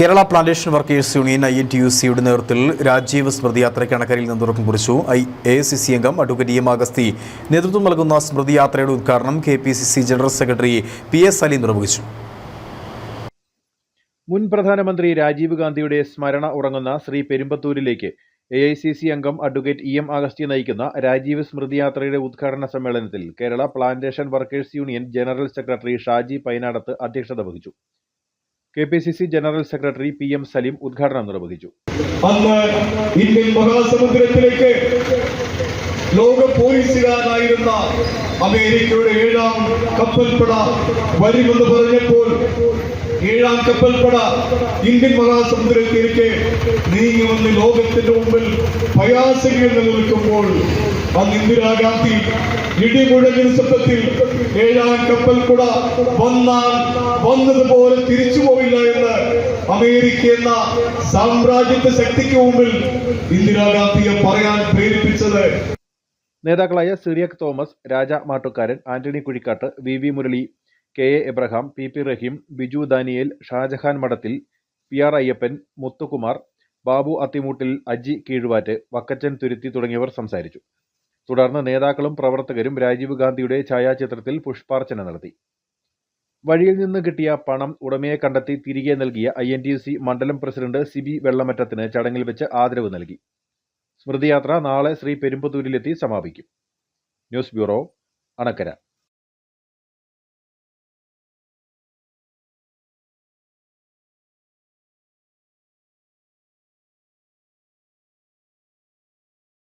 Kerala plantation workers union I N T U സിയുടെ നേതൃത്വത്തിൽ രാജീവ് സ്മൃതി യാത്രയ്ക്ക് അണക്കരയിൽ നിന്ന് തുടക്കം കുറിച്ചു. ഐ എ സി സി അംഗം അഡ്വക്കേറ്റ് എം അഗസ്തി നേതൃത്വം നൽകുന്ന സ്മൃതി യാത്രയുടെ ഉദ്ഘാടനം K P C C general secretary P S Ali നിർവഹിച്ചു. മുൻ പ്രധാനമന്ത്രി രാജീവ് ഗാന്ധിയുടെ സ്മരണ ഉറങ്ങുന്ന ശ്രീ പെരുമ്പത്തൂരിലേക്ക് എ ഐ സി സി അംഗം അഡ്വക്കേറ്റ് ഇ എം അഗസ്തി നയിക്കുന്ന രാജീവ് സ്മൃതി യാത്രയുടെ ഉദ്ഘാടന സമ്മേളനത്തിൽ Kerala plantation workers union general secretary Shaji Painadath അധ്യക്ഷത വഹിച്ചു. K P C C general secretary P M Saleem ഉദ്ഘാടനം നിർവഹിച്ചു. അന്ന് ഇന്ത്യൻ മഹാസമുദ്രത്തിലേക്ക് ലോക പോലീസുകാരനായിരുന്ന അമേരിക്കയുടെ ഏഴാം കപ്പൽപ്പട വരുമെന്ന് പറഞ്ഞപ്പോൾ ഏഴാം കപ്പൽപ്പട ഇന്ത്യൻ മഹാസമുദ്രത്തിലേക്ക് നീങ്ങുമെന്ന് ലോകത്തിന്റെ മുമ്പിൽ പ്രയാസങ്ങൾ നിലനിൽക്കുമ്പോൾ അന്ന് ഇന്ദിരാഗാന്ധി ഇടിമുഴ ശബ്ദത്തിൽ ഏഴാം കപ്പൽപ്പട വന്നാൽ വന്നതുപോലെ തിരിച്ചു അമേരിക്ക എന്ന സാമ്രാജ്യത്തെ ശക്തിക്ക് മുമ്പിൽ ഇന്ദിരാഗാന്ധിയെ പറയാൻ പ്രേരിപ്പിച്ചത്. നേതാക്കളായ Cyriac Thomas Raja Mattukkaran Antony Kuzhikkattu V V Murali K A Abraham P P Raheem Biju Daniel Shajahan Madathil P R Ayyappan Muthukumar Babu Athimoottil Aji Keezhuvattu Vakkachan Thuruthi തുടങ്ങിയവർ സംസാരിച്ചു. തുടർന്ന് നേതാക്കളും പ്രവർത്തകരും രാജീവ് ഗാന്ധിയുടെ ഛായാചിത്രത്തിൽ പുഷ്പാർച്ചന നടത്തി. വഴിയിൽ നിന്ന് കിട്ടിയ പണം ഉടമയെ കണ്ടെത്തി തിരികെ നൽകിയ ഐ എൻ ടി സി മണ്ഡലം പ്രസിഡന്റ് സിബി വെള്ളമറ്റത്തിന് ചടങ്ങിൽ വെച്ച് ആദരവ് നൽകി. സ്മൃതിയാത്ര നാളെ ശ്രീ പെരുമ്പത്തൂരിലെത്തി സമാപിക്കും. News bureau Anakkara.